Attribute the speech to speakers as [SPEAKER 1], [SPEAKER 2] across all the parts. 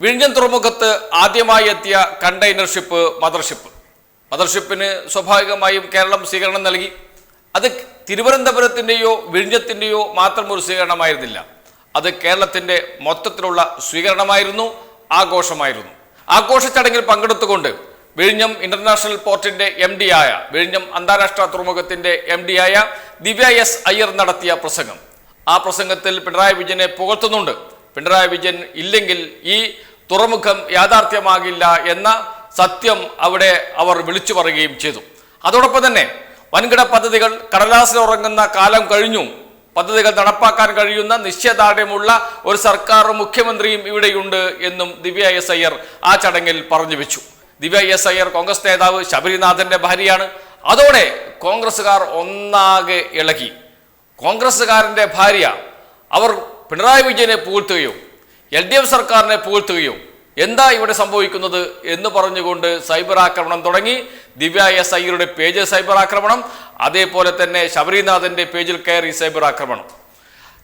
[SPEAKER 1] വിഴിഞ്ഞം തുറമുഖത്ത് ആദ്യമായി എത്തിയ കണ്ടെയ്നർ ഷിപ്പ് മദർഷിപ്പ്. മദർഷിപ്പിന് സ്വാഭാവികമായും കേരളം സ്വീകരണം നൽകി. അത് തിരുവനന്തപുരത്തിന്റെയോ വിഴിഞ്ഞത്തിന്റെയോ മാത്രം ഒരു സ്വീകരണമായിരുന്നില്ല. അത് കേരളത്തിന്റെ മൊത്തത്തിലുള്ള സ്വീകരണമായിരുന്നു ആഘോഷമായിരുന്നു. ആഘോഷ ചടങ്ങിൽ പങ്കെടുത്തുകൊണ്ട് വിഴിഞ്ഞം ഇന്റർനാഷണൽ പോർട്ടിന്റെ എം ഡി ആയ വിഴിഞ്ഞം അന്താരാഷ്ട്ര തുറമുഖത്തിന്റെ എം ഡി ആയ ദിവ്യ എസ് അയ്യർ നടത്തിയ പ്രസംഗം. ആ പ്രസംഗത്തിൽ പിണറായി വിജയനെ പുകഴ്ത്തുന്നുണ്ട്. പിണറായി വിജയൻ ഇല്ലെങ്കിൽ ഈ തുറമുഖം യാഥാർത്ഥ്യമാകില്ല എന്ന സത്യം അവിടെ അവർ വിളിച്ചു പറയുകയും ചെയ്തു. അതോടൊപ്പം തന്നെ വൻകിട പദ്ധതികൾ കടലാസിൽ ഉറങ്ങുന്ന കാലം കഴിഞ്ഞു. പദ്ധതികൾ നടപ്പാക്കാൻ കഴിയുന്ന നിശ്ചയദാർഢ്യമുള്ള ഒരു സർക്കാർ മുഖ്യമന്ത്രിയും ഇവിടെയുണ്ട് എന്നും ദിവ്യ എസ് അയ്യർ ആ ചടങ്ങിൽ പറഞ്ഞു വെച്ചു. ദിവ്യ എസ് അയ്യർ കോൺഗ്രസ് നേതാവ് ശബരിനാഥന്റെ ഭാര്യയാണ്. അതോടെ കോൺഗ്രസ്സുകാർ ഒന്നാകെ ഇളകി. കോൺഗ്രസ്സുകാരന്റെ ഭാര്യ അവർ പിണറായി വിജയനെ പുകഴ്ത്തുകയോ എൽ ഡി എഫ് സർക്കാരിനെ പുകഴ്ത്തുകയോ എന്താ ഇവിടെ സംഭവിക്കുന്നത് എന്ന് പറഞ്ഞുകൊണ്ട് സൈബർ ആക്രമണം തുടങ്ങി. ദിവ്യ എസ് അയ്യരുടെ പേജ് സൈബർ ആക്രമണം അതേപോലെ തന്നെ ശബരിനാഥന്റെ പേജിൽ കയറി സൈബർ ആക്രമണം.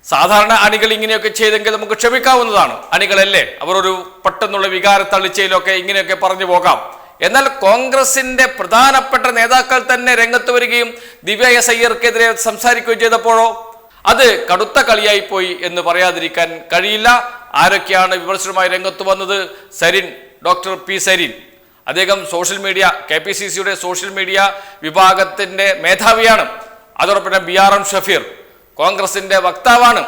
[SPEAKER 1] സാധാരണ അണികൾ ഇങ്ങനെയൊക്കെ ചെയ്തെങ്കിൽ നമുക്ക് ക്ഷമിക്കാവുന്നതാണ്. അണികളല്ലേ? അവർ ഒരു പെട്ടെന്നുള്ള വികാര തള്ളിച്ചയിലൊക്കെ ഇങ്ങനെയൊക്കെ പറഞ്ഞു പോകാം. എന്നാൽ കോൺഗ്രസിന്റെ പ്രധാനപ്പെട്ട നേതാക്കൾ തന്നെ രംഗത്ത് വരികയും ദിവ്യ എസ് അയ്യർക്കെതിരെ സംസാരിക്കുകയും ചെയ്തപ്പോഴോ? അത് കടുത്ത കളിയായി പോയി എന്ന് പറയാതിരിക്കാൻ കഴിയില്ല. ആരൊക്കെയാണ് വിമർശനവുമായി രംഗത്ത് വന്നത്? Sarin doctor P Sarin. അദ്ദേഹം social media K P C സിയുടെ സോഷ്യൽ മീഡിയ വിഭാഗത്തിന്റെ മേധാവിയാണ്. അതോടൊപ്പം ബി ആർ എം ഷഫീർ കോൺഗ്രസിന്റെ വക്താവാണ്.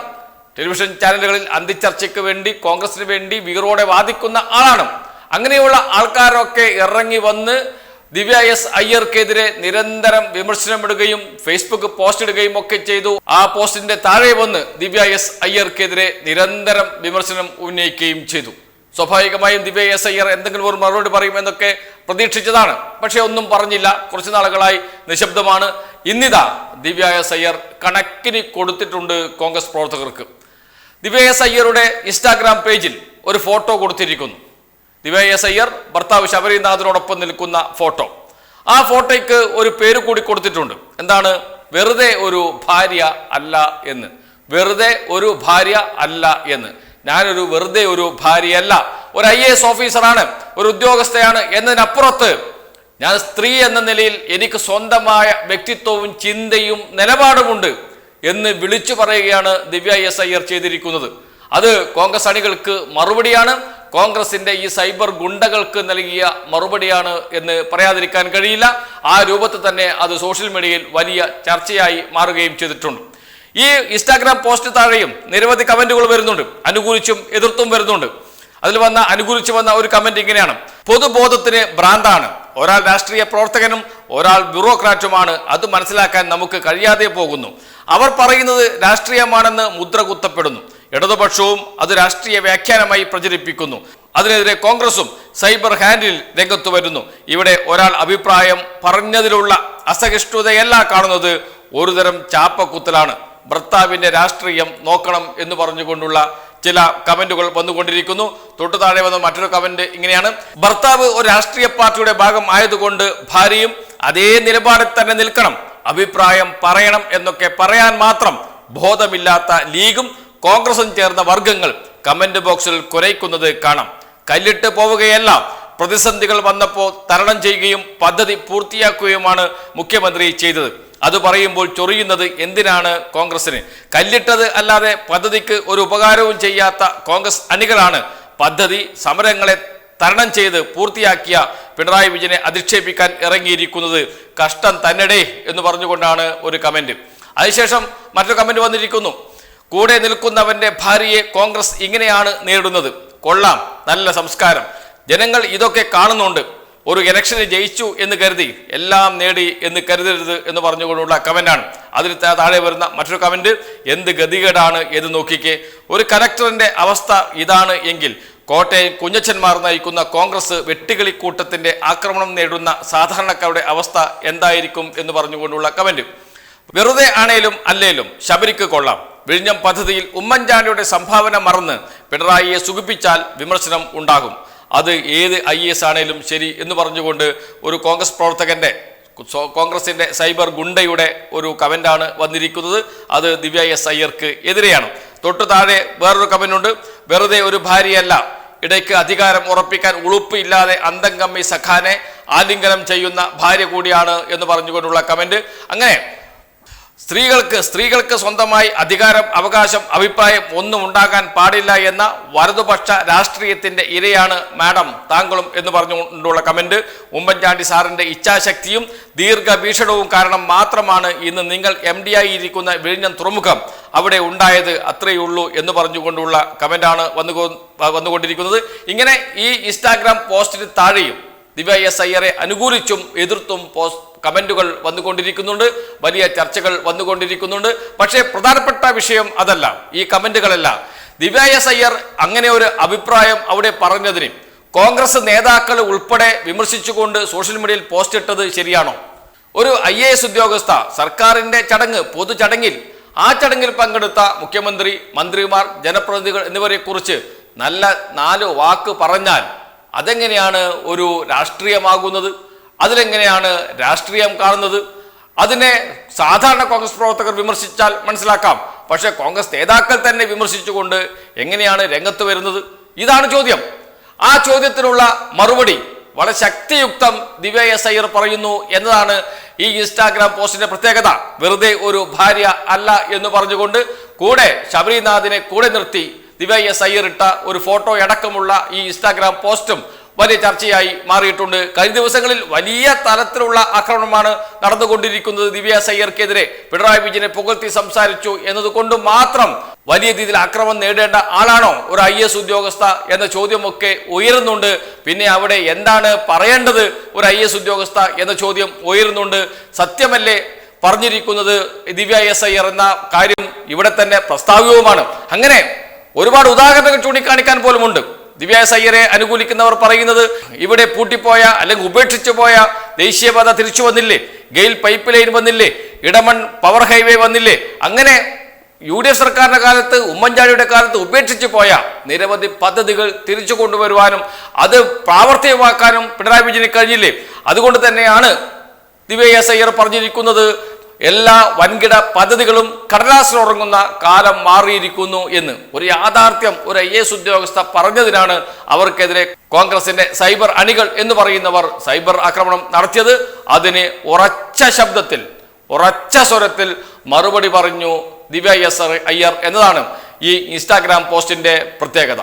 [SPEAKER 1] ടെലിവിഷൻ ചാനലുകളിൽ അന്തിച്ചർച്ചയ്ക്ക് വേണ്ടി കോൺഗ്രസിന് വേണ്ടി വീറോടെ വാദിക്കുന്ന ആളാണ്. അങ്ങനെയുള്ള ആൾക്കാരൊക്കെ ഇറങ്ങി വന്ന് ദിവ്യ എസ് അയ്യർക്കെതിരെ നിരന്തരം വിമർശനമിടുകയും ഫേസ്ബുക്ക് പോസ്റ്റ് ഇടുകയും ഒക്കെ ചെയ്തു. ആ പോസ്റ്റിന്റെ താഴെ വന്ന് ദിവ്യ എസ് അയ്യർക്കെതിരെ നിരന്തരം വിമർശനം ഉന്നയിക്കുകയും ചെയ്തു. സ്വാഭാവികമായും ദിവ്യ എസ് അയ്യർ എന്തെങ്കിലും ഒരു മറുപടി പറയും എന്നൊക്കെ പ്രതീക്ഷിച്ചതാണ്. പക്ഷെ ഒന്നും പറഞ്ഞില്ല. കുറച്ചു നാളുകളായി നിശബ്ദമാണ്. ഇന്നിതാ ദിവ്യ എസ് അയ്യർ കണക്കിന് കൊടുത്തിട്ടുണ്ട് കോൺഗ്രസ് പ്രവർത്തകർക്ക്. ദിവ്യ എസ് അയ്യരുടെ ഇൻസ്റ്റാഗ്രാം പേജിൽ ഒരു ഫോട്ടോ കൊടുത്തിരിക്കുന്നു. ദിവ്യ അയ്യർ ഭർത്താവ് ശബരിനാഥിനോടൊപ്പം നിൽക്കുന്ന ഫോട്ടോ. ആ ഫോട്ടോയ്ക്ക് ഒരു പേര് കൂടി കൊടുത്തിട്ടുണ്ട്. എന്താണ്? വെറുതെ ഒരു ഭാര്യ അല്ല എന്ന്. വെറുതെ ഒരു ഭാര്യ അല്ല എന്ന്. ഞാനൊരു വെറുതെ ഒരു ഭാര്യയല്ല. ഒരു ഐ എ എസ് ഓഫീസറാണ്. ഒരു ഉദ്യോഗസ്ഥയാണ് എന്നതിനപ്പുറത്ത് ഞാൻ സ്ത്രീ എന്ന നിലയിൽ എനിക്ക് സ്വന്തമായ വ്യക്തിത്വവും ചിന്തയും നിലപാടുമുണ്ട് എന്ന് വിളിച്ചു പറയുകയാണ് ദിവ്യ എസ് അയ്യർ ചെയ്തിരിക്കുന്നത്. അത് കോൺഗ്രസ് അണികൾക്ക് മറുപടിയാണ്. കോൺഗ്രസിന്റെ ഈ സൈബർ ഗുണ്ടകൾക്ക് നൽകിയ മറുപടിയാണ് എന്ന് പറയാതിരിക്കാൻ കഴിയില്ല. ആ രൂപത്തിൽ തന്നെ അത് സോഷ്യൽ മീഡിയയിൽ വലിയ ചർച്ചയായി മാറുകയും ചെയ്തിട്ടുണ്ട്. ഈ ഇൻസ്റ്റാഗ്രാം പോസ്റ്റ് താഴെയും നിരവധി കമന്റുകൾ വരുന്നുണ്ട്. അനുകൂലിച്ചും എതിർത്തും വരുന്നുണ്ട്. അതിൽ വന്ന അനുകൂലിച്ചു വന്ന ഒരു കമന്റ് ഇങ്ങനെയാണ്. പൊതുബോധത്തിന് ഭ്രാന്താണ്. ഒരാൾ രാഷ്ട്രീയ പ്രവർത്തകനും ഒരാൾ ബ്യൂറോക്രാറ്റുമാണ്. അത് മനസ്സിലാക്കാൻ നമുക്ക് കഴിയാതെ പോകുന്നു. അവർ പറയുന്നത് രാഷ്ട്രീയമാണെന്ന് മുദ്ര കുത്തപ്പെടുന്നു. ഇടതുപക്ഷവും അത് രാഷ്ട്രീയ വ്യാഖ്യാനമായി പ്രചരിപ്പിക്കുന്നു. അതിനെതിരെ കോൺഗ്രസും സൈബർ ഹാൻഡിൽ രംഗത്തു വരുന്നു. ഇവിടെ ഒരാൾ അഭിപ്രായം പറഞ്ഞതിലുള്ള അസഹിഷ്ണുതയല്ല കാണുന്നത്. ഒരുതരം ചാപ്പക്കുത്തലാണ്. ഭർത്താവിന്റെ രാഷ്ട്രീയം നോക്കണം എന്ന് പറഞ്ഞുകൊണ്ടുള്ള ചില കമന്റുകൾ വന്നുകൊണ്ടിരിക്കുന്നു. തൊട്ടു താഴെ വന്ന മറ്റൊരു കമന്റ് ഇങ്ങനെയാണ്. ഭർത്താവ് ഒരു രാഷ്ട്രീയ പാർട്ടിയുടെ ഭാഗം ആയതുകൊണ്ട് ഭാര്യയും അതേ നിലപാടിൽ തന്നെ നിൽക്കണം. അഭിപ്രായം പറയണം എന്നൊക്കെ പറയാൻ മാത്രം ബോധമില്ലാത്ത ലീഗും കോൺഗ്രസും ചേർന്ന വർഗങ്ങൾ കമന്റ് ബോക്സിൽ കുരയ്ക്കുന്നത് കാണാം. കല്ലിട്ട് പോവുകയല്ല പ്രതിസന്ധികൾ വന്നപ്പോൾ തരണം ചെയ്യുകയും പദ്ധതി പൂർത്തിയാക്കുകയുമാണ് മുഖ്യമന്ത്രി ചെയ്തത്. അത് പറയുമ്പോൾ ചൊറിയുന്നത് എന്തിനാണ് കോൺഗ്രസിന്? കല്ലിട്ടത് അല്ലാതെ പദ്ധതിക്ക് ഒരു ഉപകാരവും ചെയ്യാത്ത കോൺഗ്രസ് അണികളാണ്. പദ്ധതി സമരങ്ങളെ തരണം ചെയ്ത് പൂർത്തിയാക്കിയ പിണറായി വിജയനെ അധിക്ഷേപിക്കാൻ ഇറങ്ങിയിരിക്കുന്നത് കഷ്ടം തന്നെടേ എന്ന് പറഞ്ഞുകൊണ്ടാണ് ഒരു കമന്റ്. അതിനുശേഷം മറ്റൊരു കമന്റ് വന്നിരിക്കുന്നു. കൂടെ നിൽക്കുന്നവന്റെ ഭാര്യയെ കോൺഗ്രസ് ഇങ്ങനെയാണ് നേരിടുന്നത്. കൊള്ളാം. നല്ല സംസ്കാരം. ജനങ്ങൾ ഇതൊക്കെ കാണുന്നുണ്ട്. ഒരു ഇലക്ഷന് ജയിച്ചു എന്ന് കരുതി. എല്ലാം നേടി എന്ന് കരുതരുത് എന്ന് പറഞ്ഞുകൊണ്ടുള്ള കമന്റാണ്. അതിൽ താഴെ വരുന്ന മറ്റൊരു കമന്റ് എന്ത് ഗതികേടാണ് എന്ന് നോക്കിക്കേ. ഒരു കലക്ടറിന്റെ അവസ്ഥ ഇതാണ് എങ്കിൽ കോട്ടയം കുഞ്ഞച്ചന്മാർ നയിക്കുന്ന കോൺഗ്രസ് വെട്ടുകിളിക്കൂട്ടത്തിന്റെ ആക്രമണം നേടുന്ന സാധാരണക്കാരുടെ അവസ്ഥ എന്തായിരിക്കും എന്ന് പറഞ്ഞുകൊണ്ടുള്ള കമന്റ്. വെറുതെ ആണേലും അല്ലേലും ശബരിക്ക് കൊള്ളാം. വിഴിഞ്ഞം പദ്ധതിയിൽ ഉമ്മൻചാണ്ടിയുടെ സംഭാവന മറന്ന് പിണറായിയെ സുഖിപ്പിച്ചാൽ വിമർശനം ഉണ്ടാകും. അത് ഏത് ഐ എസ് ആണേലും ശരി എന്ന് പറഞ്ഞുകൊണ്ട് ഒരു കോൺഗ്രസ് പ്രവർത്തകന്റെ കോൺഗ്രസിന്റെ സൈബർ ഗുണ്ടയുടെ ഒരു കമന്റാണ് വന്നിരിക്കുന്നത്. അത് ദിവ്യ എസ് അയ്യർക്ക് എതിരെയാണ്. തൊട്ടു താഴെ വേറൊരു ഉണ്ട് വെറുതെ ഒരു ഭാര്യയല്ല. ഇടയ്ക്ക് അധികാരം ഉറപ്പിക്കാൻ അന്തം കമ്മി സഖാനെ ആലിംഗനം ചെയ്യുന്ന ഭാര്യ കൂടിയാണ് എന്ന് പറഞ്ഞുകൊണ്ടുള്ള കമന്റ്. അങ്ങനെ സ്ത്രീകൾക്ക് സ്ത്രീകൾക്ക് സ്വന്തമായി അധികാരം അവകാശം അഭിപ്രായം ഒന്നും ഉണ്ടാകാൻ പാടില്ല എന്ന വലതുപക്ഷ രാഷ്ട്രീയത്തിന്റെ ഇരയാണ് മാഡം താങ്കളും എന്ന് പറഞ്ഞുകൊണ്ടുള്ള കമന്റ്. ഉമ്മൻചാണ്ടി സാറിന്റെ ഇച്ഛാശക്തിയും ദീർഘവീക്ഷണവും കാരണം മാത്രമാണ് ഇന്ന് നിങ്ങൾ എം ഡി ആയി ഇരിക്കുന്ന വിഴിഞ്ഞം തുറമുഖം അവിടെ ഉണ്ടായത് അത്രയേ ഉള്ളൂ എന്ന് പറഞ്ഞുകൊണ്ടുള്ള കമന്റാണ് വന്നു വന്നുകൊണ്ടിരിക്കുന്നത്. ഇങ്ങനെ ഈ ഇൻസ്റ്റാഗ്രാം പോസ്റ്റിന് താഴെയും ദിവ്യ എസ് അയ്യറെ അനുകൂലിച്ചും എതിർത്തും പോസ്റ്റ് കമന്റുകൾ വന്നുകൊണ്ടിരിക്കുന്നുണ്ട്. വലിയ ചർച്ചകൾ വന്നുകൊണ്ടിരിക്കുന്നുണ്ട്. പക്ഷേ പ്രധാനപ്പെട്ട വിഷയം അതല്ല. ഈ കമന്റുകളല്ല. ദിവ്യ എസ് അയ്യർ അങ്ങനെ ഒരു അഭിപ്രായം അവിടെ പറഞ്ഞതിന് കോൺഗ്രസ് നേതാക്കൾ ഉൾപ്പെടെ വിമർശിച്ചുകൊണ്ട് സോഷ്യൽ മീഡിയയിൽ പോസ്റ്റ് ഇട്ടത് ശരിയാണോ? ഒരു ഐ എ എസ് ഉദ്യോഗസ്ഥ സർക്കാരിന്റെ ചടങ്ങ് പൊതു ചടങ്ങിൽ ആ ചടങ്ങിൽ പങ്കെടുത്ത മുഖ്യമന്ത്രി മന്ത്രിമാർ ജനപ്രതിനിധികൾ എന്നിവരെക്കുറിച്ച് നല്ല നാല് വാക്ക് പറഞ്ഞാൽ അതെങ്ങനെയാണ് ഒരു രാഷ്ട്രീയമാകുന്നത്? അതിലെങ്ങനെയാണ് രാഷ്ട്രീയം കാണുന്നത്? അതിനെ സാധാരണ കോൺഗ്രസ് പ്രവർത്തകർ വിമർശിച്ചാൽ മനസ്സിലാക്കാം. പക്ഷേ കോൺഗ്രസ് നേതാക്കൾ തന്നെ വിമർശിച്ചുകൊണ്ട് എങ്ങനെയാണ് രംഗത്ത് വരുന്നത്? ഇതാണ് ചോദ്യം. ആ ചോദ്യത്തിനുള്ള മറുപടി വളരെ ശക്തിയുക്തം ദിവ്യ എസ് അയ്യർ പറയുന്നു എന്നതാണ് ഈ ഇൻസ്റ്റാഗ്രാം പോസ്റ്റിന്റെ പ്രത്യേകത. വെറുതെ ഒരു ഭാര്യ അല്ല എന്ന് പറഞ്ഞുകൊണ്ട് കൂടെ ശബരിനാഥിനെ കൂടെ നിർത്തി ദിവ്യ എസ് അയ്യർ ഇട്ട ഒരു ഫോട്ടോ അടക്കമുള്ള ഈ ഇൻസ്റ്റാഗ്രാം പോസ്റ്റും വലിയ ചർച്ചയായി മാറിയിട്ടുണ്ട്. കഴിഞ്ഞ ദിവസങ്ങളിൽ വലിയ തലത്തിലുള്ള ആക്രമണമാണ് നടന്നുകൊണ്ടിരിക്കുന്നത് ദിവ്യ സയ്യർക്കെതിരെ. പിണറായി വിജയനെ പുകഴ്ത്തി സംസാരിച്ചു എന്നതുകൊണ്ട് മാത്രം വലിയ രീതിയിൽ ആക്രമണം നേടേണ്ട ആളാണോ ഒരു ഐ എസ് ഉദ്യോഗസ്ഥ എന്ന ചോദ്യമൊക്കെ ഉയരുന്നുണ്ട്. പിന്നെ അവിടെ എന്താണ് പറയേണ്ടത് ഒരു ഐ എസ് ഉദ്യോഗസ്ഥ എന്ന ചോദ്യം ഉയരുന്നുണ്ട്. സത്യമല്ലേ പറഞ്ഞിരിക്കുന്നത് ദിവ്യ എസ് അയ്യർ എന്ന കാര്യം ഇവിടെ തന്നെ പ്രസ്താവികവുമാണ് അങ്ങനെ ഒരുപാട് ഉദാഹരണങ്ങൾ ചൂണ്ടിക്കാണിക്കാൻ പോലുമുണ്ട്. ദിവ്യ സയ്യരെ അനുകൂലിക്കുന്നവർ പറയുന്നത് ഇവിടെ പൂട്ടിപ്പോയ അല്ലെങ്കിൽ ഉപേക്ഷിച്ചു പോയ ദേശീയപാത തിരിച്ചു വന്നില്ലേ? ഗെയിൽ പൈപ്പ് ലൈൻ വന്നില്ലേ? ഇടമൺ പവർ ഹൈവേ വന്നില്ലേ? അങ്ങനെ യു ഡി എഫ് സർക്കാരിന്റെ കാലത്ത് ഉമ്മൻചാണ്ടിയുടെ കാലത്ത് ഉപേക്ഷിച്ചു പോയ നിരവധി പദ്ധതികൾ തിരിച്ചു കൊണ്ടുവരുവാനും അത് പ്രാവർത്തികമാക്കാനും പിണറായി വിജയന് കഴിഞ്ഞില്ലേ? അതുകൊണ്ട് തന്നെയാണ് ദിവ്യ എസ് അയ്യർ പറഞ്ഞിരിക്കുന്നത് എല്ലാ വൻകിട പദ്ധതികളും കടലാസിൽ ഉറങ്ങുന്ന കാലം മാറിയിരിക്കുന്നു എന്ന്. ഒരു യാഥാർത്ഥ്യം ഒരു ഐ എസ് ഉദ്യോഗസ്ഥ പറഞ്ഞതിനാണ് അവർക്കെതിരെ കോൺഗ്രസിന്റെ സൈബർ അണികൾ എന്ന് പറയുന്നവർ സൈബർ ആക്രമണം നടത്തിയത്. അതിന് ഉറച്ച ശബ്ദത്തിൽ ഉറച്ച സ്വരത്തിൽ മറുപടി പറഞ്ഞു ദിവ്യ എസ് അയ്യർ എന്നതാണ് ഈ ഇൻസ്റ്റാഗ്രാം പോസ്റ്റിന്റെ പ്രത്യേകത.